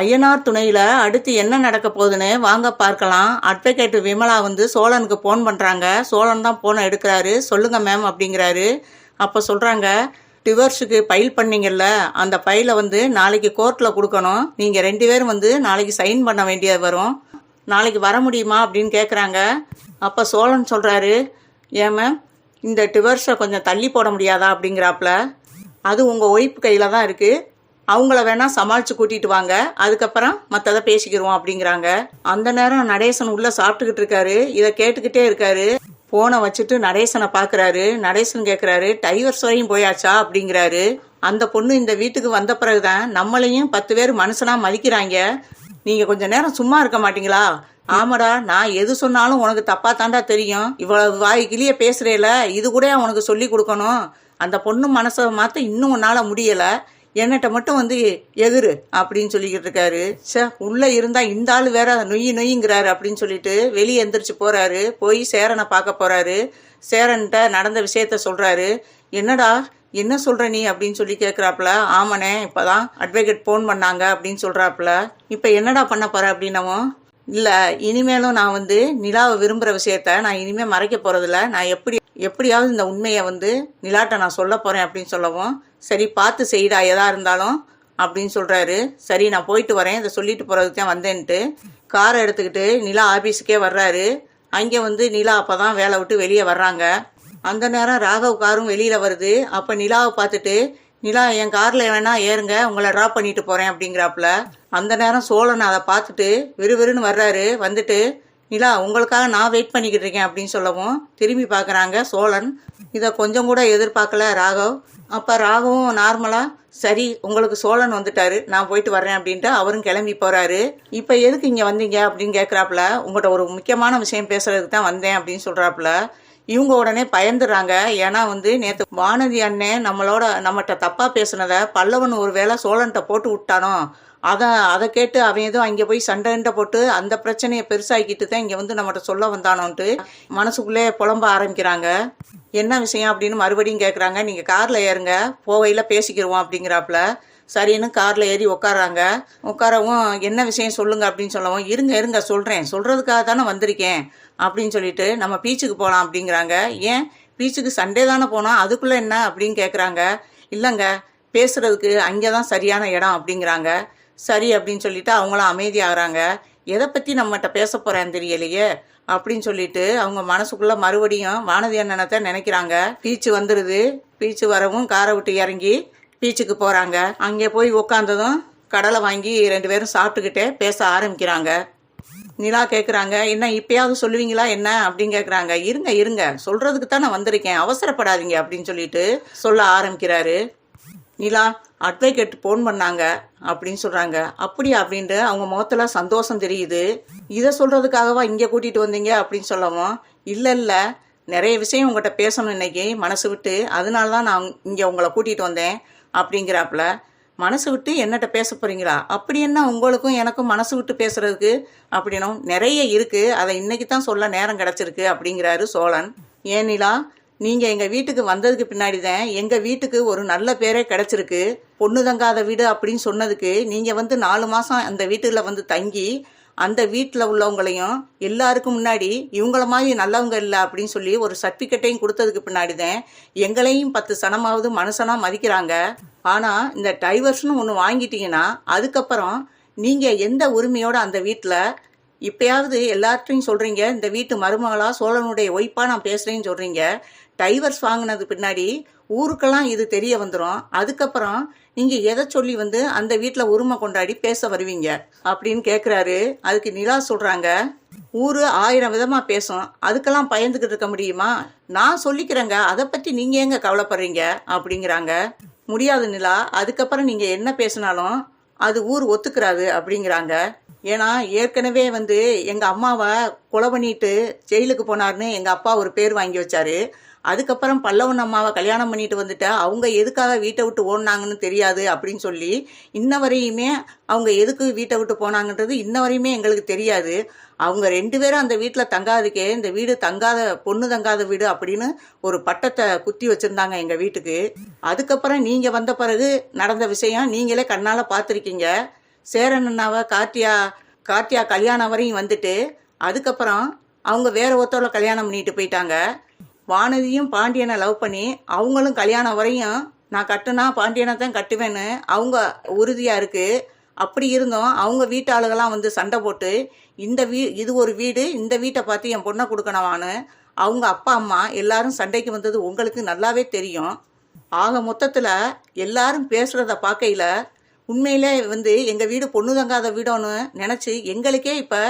ஐயனார் துணையில அடுத்து என்ன நடக்க போகுதுன்னு வாங்க பார்க்கலாம். அட்வொகேட் விமலா வந்து சோழனுக்கு ஃபோன் பண்றாங்க. சோழன் தான் ஃபோனை எடுக்கிறாரு. சொல்லுங்க மேம் அப்படிங்கிறாரு. அப்போ சொல்றாங்க டிவர்ஸுக்கு ஃபைல் பண்ணீங்கல்ல அந்த ஃபைலை வந்து நாளைக்கு கோர்ட்டில் கொடுக்கணும். நீங்கள் ரெண்டு பேரும் வந்து நாளைக்கு சைன் பண்ண வேண்டியது வரும். நாளைக்கு வர முடியுமா அப்படின்னு கேட்குறாங்க அப்போ சோழன் சொல்கிறாரு ஏன் மேம் இந்த டிவர்ஸை கொஞ்சம் தள்ளி போட முடியாதா? அப்படிங்கிறாப்புல. அது உங்கள் ஒய்ஃப் கையில் தான் இருக்குது அவங்கள வேணா சமாளித்து கூட்டிட்டு வாங்க. அதுக்கப்புறம் மற்றதை பேசிக்கிறோம் அப்படிங்கிறாங்க. அந்த நேரம் நடேசன் உள்ளே சாப்பிட்டுக்கிட்டு இருக்காரு. இதை கேட்டுக்கிட்டே இருக்காரு. ஃபோனை வச்சுட்டு நடேசனை பார்க்குறாரு நடேசன் கேட்குறாரு டைவர் சுவையும் போயாச்சா? அப்படிங்கிறாரு. அந்த பொண்ணு இந்த வீட்டுக்கு வந்த பிறகுதான் நம்மளையும் பத்து பேர் மனுஷனாக மதிக்கிறாங்க. நீங்கள் கொஞ்ச நேரம் சும்மா இருக்க மாட்டீங்களா? ஆமாடா நான் எது சொன்னாலும் உனக்கு தப்பா தாண்டா தெரியும். இவ்வளவு வாய் கிளிய பேசுறேல இது கூட உனக்கு சொல்லி கொடுக்கணும்? அந்த பொண்ணு மனசை மாத்த இன்னும் உன்னால முடியல. என்னட்ட மட்டும் வந்து எதிரு அப்படின்னு சொல்லிக்கிட்டு இருக்காரு. சே உள்ள இருந்தா இந்த ஆள் வேற நொய் நொய்ங்கிறாரு அப்படின்னு சொல்லிட்டு வெளியே எந்திரிச்சு போறாரு. போய் சேரனை பார்க்க போறாரு. சேரன்கிட்ட நடந்த விஷயத்த சொல்றாரு. என்னடா என்ன சொல்ற நீ அப்படின்னு சொல்லி கேட்குறாப்புல ஆமாண்ணே இப்பதான் அட்வொகேட் ஃபோன் பண்ணாங்க அப்படின்னு சொல்றாப்புல. இப்போ என்னடா பண்ண போற அப்படின்னவும் இல்லை இனிமேலும் நான் வந்து நிலாவை விரும்புகிற விஷயத்த நான் இனிமேல் மறைக்க போகிறதில்ல நான் எப்படி எப்படியாவது இந்த உண்மையை வந்து நிலாட்ட நான் சொல்ல போகிறேன் அப்படின்னு சொல்லவும் சரி பார்த்து செய்டா எதா இருந்தாலும் அப்படின்னு சொல்கிறாரு சரி நான் போயிட்டு வரேன் இதை சொல்லிட்டு போகிறதுக்கு தான் வந்தேன்ட்டு காரை எடுத்துக்கிட்டு நிலா ஆஃபீஸுக்கே வர்றாரு. அங்கே வந்து நிலா அப்போ தான் வேலை விட்டு வெளியே வர்றாங்க. அந்த நேரம் ராகவ் காரும் வெளியில் வருது. அப்போ நிலாவை பார்த்துட்டு நிலா என் காரில் வேணா ஏறுங்க உங்களை ட்ராப் பண்ணிட்டு போகிறேன் அப்படிங்கிறாப்புல. அந்த நேரம் சோழன் அதை பார்த்துட்டு விறுவிறுன்னு வர்றாரு. வந்துட்டு நிலா உங்களுக்காக நான் வெயிட் பண்ணிக்கிட்டு இருக்கேன் அப்படின்னு சொல்லவும் திரும்பி பார்க்குறாங்க சோழன். இதை கொஞ்சம் கூட எதிர்பார்க்கல ராகவ். அப்போ ராகவும் நார்மலாக சரி உங்களுக்கு சோழன் வந்துட்டாரு நான் போயிட்டு வர்றேன் அப்படின்ட்டு அவரும் கிளம்பி போகிறாரு இப்போ எதுக்கு இங்கே வந்தீங்க அப்படின்னு கேட்குறாப்புல உங்கள்கிட்ட ஒரு முக்கியமான விஷயம் பேசுறதுக்கு தான் வந்தேன் அப்படின்னு சொல்கிறாப்புல இவங்க உடனே பயந்துடுறாங்க ஏன்னா வந்து நேற்று வானதி அண்ணன் நம்மளோட நம்மகிட்ட தப்பாக பேசுனதை பல்லவன் ஒரு வேளை சோழன்கிட்ட போட்டு விட்டானோ? அதை அதை கேட்டு அவன் ஏதோ அங்கே போய் சண்டைண்டை போட்டு அந்த பிரச்சனையை பெருசாக்கிட்டு தான் இங்கே வந்து நம்மகிட்ட சொல்ல வந்தானோன்ட்டு மனசுக்குள்ளே புலம்ப ஆரம்பிக்கிறாங்க. என்ன விஷயம் அப்படின்னு மறுபடியும் கேட்குறாங்க நீங்கள் காரில் ஏறுங்க. போவையில் பேசிக்கிடுவோம் அப்படிங்கிறாப்புல. சரின்னு காரில் ஏறி உட்காராங்க உட்காரவும் என்ன விஷயம் சொல்லுங்க அப்படின்னு சொல்லவும் இருங்க இருங்க சொல்கிறேன் சொல்கிறதுக்காக தானே வந்திருக்கேன். அப்படின்னு சொல்லிட்டு நம்ம பீச்சுக்கு போகலாம் அப்படிங்கிறாங்க. ஏன்? பீச்சுக்கு சண்டே தானே போனோம் அதுக்குள்ளே என்ன அப்படின்னு கேட்குறாங்க இல்லைங்க பேசுறதுக்கு அங்கே தான் சரியான இடம் அப்படிங்கிறாங்க. சரி அப்படின்னு சொல்லிட்டு அவங்களும் அமைதியாகிறாங்க. எதை பற்றி நம்மகிட்ட பேச போகிறேன்னு தெரியலையே அப்படின்னு சொல்லிட்டு அவங்க மனசுக்குள்ளே மறுபடியும் வானதி அண்ணனத்தை நினைக்கிறாங்க. பீச்சு வந்துடுது பீச்சு வரவும் காரை விட்டு இறங்கி பீச்சுக்கு போகிறாங்க அங்கே போய் உக்காந்ததும் கடலை வாங்கி ரெண்டு பேரும் சாப்பிட்டுக்கிட்டே பேச ஆரம்பிக்கிறாங்க. நிலா கேட்குறாங்க என்ன இப்பயாவது சொல்லுவீங்களா? என்ன? அப்படின்னு கேட்குறாங்க இருங்க இருங்க. சொல்கிறதுக்கு தான் நான் வந்திருக்கேன். அவசரப்படாதீங்க அப்படின்னு சொல்லிட்டு சொல்ல ஆரம்பிக்கிறாரு. நிலா அட்வொகேட் ஃபோன் பண்ணாங்க அப்படின்னு சொல்கிறாங்க அப்படியா அப்படின்ட்டு அவங்க முகத்துல சந்தோஷம் தெரியுது. இதை சொல்கிறதுக்காகவா இங்கே கூட்டிகிட்டு வந்தீங்க அப்படின்னு சொல்லவும் இல்லை இல்லை. நிறைய விஷயம் உங்கள்கிட்ட பேசணும் இன்னைக்கு. மனசு விட்டு. அதனால தான் நான் இங்கே உங்களை கூட்டிகிட்டு வந்தேன். அப்படிங்கிறாப்புல மனசு விட்டு என்னட்ட பேச போறீங்களா? அப்படி என்ன உங்களுக்கும் எனக்கும் மனசு விட்டு பேசுறதுக்கு அப்படின்னும் நிறைய இருக்கு. அதை இன்னைக்கு தான் சொல்ல நேரம் கிடைச்சிருக்கு அப்படிங்கிறாரு சோழன். ஏனிலா நீங்க எங்க வீட்டுக்கு வந்ததுக்கு பின்னாடி தான் எங்க வீட்டுக்கு ஒரு நல்ல பேரே கிடைச்சிருக்கு. பொண்ணு தங்காத வீடு அப்படின்னு சொன்னதுக்கு நீங்க வந்து நாலு மாசம் அந்த வீட்டுல வந்து தங்கி அந்த வீட்டில் உள்ளவங்களையும் எல்லாருக்கும் முன்னாடி இவங்கள மாதிரி நல்லவங்க இல்லை அப்படின்னு சொல்லி ஒரு சர்டிஃபிகேட்டையும் கொடுத்ததுக்கு பின்னாடி தான் எங்களையும் பத்து சனமாவது மனுஷனா மதிக்கிறாங்க. ஆனால் இந்த டைவர்ஸ்னு ஒன்று வாங்கிட்டீங்கன்னா அதுக்கப்புறம் நீங்கள் எந்த உரிமையோட அந்த வீட்டில் இப்பயாவது எல்லார்ட்டையும் சொல்கிறீங்க இந்த வீட்டு மருமகளா சோழனுடைய ஒய்ப்பா நான் பேசுகிறேன்னு சொல்கிறீங்க டைவர்ஸ் வாங்கினது பின்னாடி ஊருக்கெல்லாம் இது தெரிய வந்துடும் அதுக்கப்புறம் நீங்கள் எதை சொல்லி வந்து அந்த வீட்டில் உரிமை கொண்டாடி பேச வருவீங்க அப்படின்னு கேட்குறாரு அதுக்கு நிலா சொல்கிறாங்க ஊர் ஆயிரம் விதமாக பேசும். அதுக்கெல்லாம் பயந்துக்கிட்டு இருக்க முடியுமா? நான் சொல்லிக்கிறேங்க அதை பற்றி நீங்கள் எங்க கவலைப்படுறீங்க? அப்படிங்கிறாங்க. முடியாது நிலா அதுக்கப்புறம் நீங்கள் என்ன பேசினாலும் அது ஊர் ஒத்துக்கிறாது அப்படிங்கிறாங்க. ஏன்னா ஏற்கனவே வந்து எங்கள் அம்மாவை கொலை பண்ணிட்டு ஜெயிலுக்கு போனார்னு எங்கள் அப்பா ஒரு பேர் வாங்கி வச்சாரு. அதுக்கப்புறம் பல்லவன் அம்மாவை கல்யாணம் பண்ணிட்டு வந்துட்டா. அவங்க எதுக்காக வீட்டை விட்டு ஓடினாங்கன்னு தெரியாது அப்படின்னு சொல்லி இன்ன வரையுமே அவங்க எதுக்கு வீட்டை விட்டு போனாங்கன்றது இன்ன வரையுமே எங்களுக்கு தெரியாது. அவங்க ரெண்டு பேரும் அந்த வீட்டில் தங்காதுக்கே இந்த வீடு தங்காத பொண்ணு தங்காத வீடு அப்படின்னு ஒரு பட்டத்தை குத்தி வச்சுருந்தாங்க எங்கள் வீட்டுக்கு. அதுக்கப்புறம் நீங்கள் வந்த பிறகு நடந்த விஷயம் நீங்களே கண்ணால் பார்த்துருக்கீங்க. சேரன் அண்ணாவை கார்த்தியா கார்த்தியா கல்யாணம் வரையும் வந்துட்டு அதுக்கப்புறம் அவங்க வேற ஒருத்தவரை கல்யாணம் பண்ணிட்டு போயிட்டாங்க. வானதியும் பாண்டியனை லவ் பண்ணி அவங்களும் கல்யாணம் வரையும் நான் கட்டுனா பாண்டியனை தான் கட்டுவேன்னு அவங்க உறுதியாக இருக்குது அப்படி இருந்தும் அவங்க வீட்டாளுகெல்லாம் வந்து சண்டை போட்டு இந்த வீ இது ஒரு வீடு இந்த வீட்டை பார்த்து என் பொண்ணை கொடுக்கணவான்னு அவங்க அப்பா அம்மா எல்லாரும் சண்டைக்கு வந்தது உங்களுக்கு நல்லாவே தெரியும். ஆக மொத்தத்தில் எல்லாரும் பேசுகிறத பார்க்கையில் உண்மையிலே வந்து எங்கள் வீடு பொண்ணு தங்காத வீடோன்னு நினச்சி எங்களுக்கே இப்போ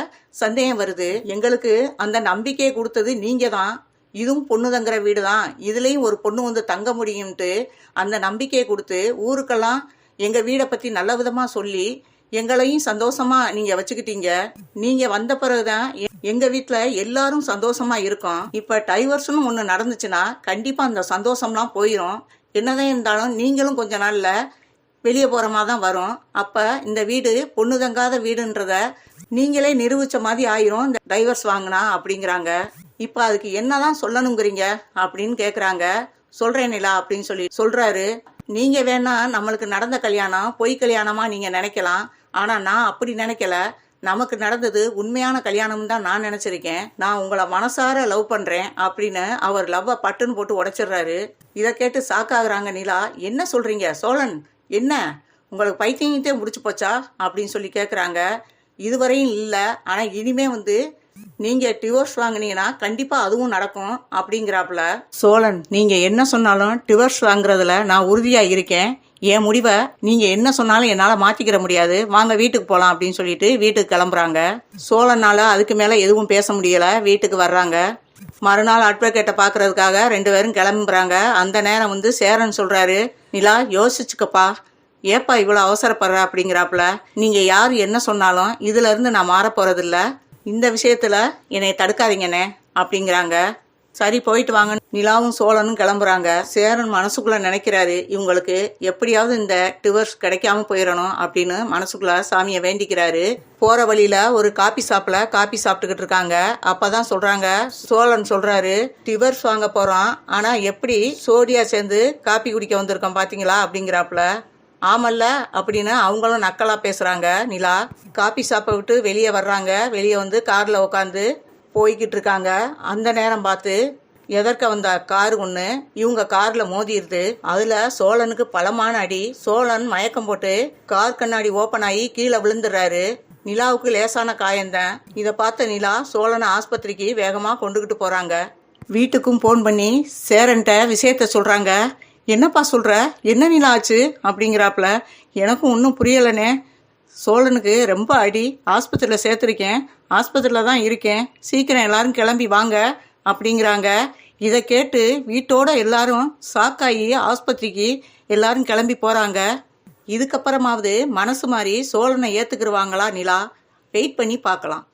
சந்தேகம் வருது. எங்களுக்கு அந்த நம்பிக்கையை கொடுத்தது நீங்கள் தான் இதுவும் பொண்ணு தங்குற வீடு தான் இதுலேயும் ஒரு பொண்ணு வந்து தங்க முடியும்ட்டு அந்த நம்பிக்கையை கொடுத்து ஊருக்கெல்லாம் எங்கள் வீடை பற்றி நல்ல விதமாக சொல்லி எங்களையும் சந்தோஷமா நீங்கள் வச்சுக்கிட்டீங்க. நீங்கள் வந்த பிறகுதான் தான் எங்க வீட்டில் எல்லாரும் சந்தோஷமா இருக்கோம். இப்போ டைவர்ஸ்னு ஒன்று நடந்துச்சுன்னா கண்டிப்பாக அந்த சந்தோஷம்லாம் போயிடும் என்னதான் இருந்தாலும் நீங்களும் கொஞ்ச நாளில் வெளியே போகிற மாதிரி தான் வரும். அப்போ இந்த வீடு பொண்ணு தங்காத வீடுன்றத நீங்களே நிரூபித்த மாதிரி ஆயிரும். இந்த டைவர்ஸ் வாங்கினா அப்படிங்கிறாங்க. இப்போ அதுக்கு என்னதான் சொல்லணுங்கிறீங்க அப்படின்னு கேட்குறாங்க சொல்கிறேன் நிலா அப்படின்னு சொல்லி சொல்கிறாரு நீங்கள் வேணா நம்மளுக்கு நடந்த கல்யாணம் பொய் கல்யாணமாக நீங்கள் நினைக்கலாம். ஆனால் நான் அப்படி நினைக்கல. நமக்கு நடந்தது உண்மையான கல்யாணம் தான் நான் நினச்சிருக்கேன். நான் உங்களை மனசார லவ் பண்ணுறேன் அப்படின்னு அவர் லவ்வை பட்டுன்னு போட்டு உடைச்சிடுறாரு. இதை கேட்டு சாக்காகிறாங்க நிலா. என்ன சொல்கிறீங்க சோழன் என்ன? உங்களுக்கு பைத்தியங்கிட்டே முடிச்சு போச்சா? அப்படின்னு சொல்லி கேட்குறாங்க இதுவரையும் இல்லை. ஆனால் இனிமே வந்து நீங்கள் டிவோர்ஸ் வாங்குனீங்கன்னா கண்டிப்பாக அதுவும் நடக்கும் அப்படிங்கிறாப்புல. சோழன் நீங்கள் என்ன சொன்னாலும் டிவோர்ஸ் வாங்குறதுல நான் உறுதியாக இருக்கேன். என் முடிவை நீங்கள் என்ன சொன்னாலும் என்னால் மாற்றிக்கிற முடியாது. வாங்க வீட்டுக்கு போகலாம் அப்படின்னு சொல்லிட்டு வீட்டுக்கு கிளம்புறாங்க. சோழனால அதுக்கு மேலே எதுவும் பேச முடியலை. வீட்டுக்கு வர்றாங்க. மறுநாள் அட்வொகேட்டை பார்க்கறதுக்காக ரெண்டு பேரும் கிளம்புறாங்க. அந்த நேரம் வந்து சேரன் சொல்கிறாரு நிலா யோசிச்சுக்கப்பா. ஏப்பா இவ்வளோ அவசரப்படுற? அப்படிங்கிறாப்புல. நீங்கள் யார்? என்ன சொன்னாலும் இதுலேருந்து நான் மாற போகிறதில்ல இந்த விஷயத்தில் என்னை தடுக்காதீங்கண்ணே அப்படிங்கிறாங்க. சரி போயிட்டு வாங்க. நிலாவும் சோழனும் கிளம்புறாங்க. சேரன் மனசுக்குள்ள நினைக்கிறாரு இவங்களுக்கு எப்படியாவது இந்த டிவர்ஸ் கிடைக்காம போயிடணும் அப்படின்னு மனசுக்குள்ள சாமியை வேண்டிக்கிறாரு. போற வழியில ஒரு காபி ஷாப்ல காபி சாப்பிட்டுக்கிட்டு இருக்காங்க. அப்பதான் சொல்றாங்க சோழன் சொல்றாரு டிவர்ஸ் வாங்க போறோம் ஆனா எப்படி சோடியா சேர்ந்து காபி குடிக்க வந்திருக்கோம் பாத்தீங்களா அப்படிங்கிறாப்புல. ஆமல்ல அப்படின்னு அவங்களும் நக்கலா பேசுறாங்க. நிலா காபி ஷாப்பை விட்டு வெளியே வர்றாங்க. வெளியே வந்து கார்ல உட்காந்து போய்கிட்டு இருக்காங்க. அந்த நேரம் பார்த்து எதற்க வந்த கார் ஒன்று இவங்க காரில் மோதிருது அதில் சோழனுக்கு பலமான அடி. சோழன் மயக்கம் போட்டு கார் கண்ணாடி ஓப்பன் ஆகி கீழே விழுந்துடுறாரு. நிலாவுக்கு லேசான காயந்தேன் இதை பார்த்த நிலா சோழனை ஆஸ்பத்திரிக்கு வேகமாக கொண்டுகிட்டு போகிறாங்க வீட்டுக்கும் ஃபோன் பண்ணி சேரன்ட்ட விஷயத்த சொல்கிறாங்க என்னப்பா சொல்கிற என்ன நிலா ஆச்சு? அப்படிங்கிறாப்புல. எனக்கும் ஒன்றும் புரியலைனே சோழனுக்கு ரொம்ப அடி. ஆஸ்பத்திரியில் சேர்த்துருக்கேன். ஆஸ்பத்திரியில் தான் இருக்கேன். சீக்கிரம் எல்லாரும் கிளம்பி வாங்க அப்படிங்கிறாங்க. இதை கேட்டு வீட்டோட எல்லாரும் சாக்காயி ஆஸ்பத்திரிக்கு எல்லாரும் கிளம்பி போகிறாங்க இதுக்கப்புறமாவது மனசு மாதிரி சோழனை ஏற்றுக்கிருவாங்களா நிலா? வெயிட் பண்ணி பார்க்கலாம்.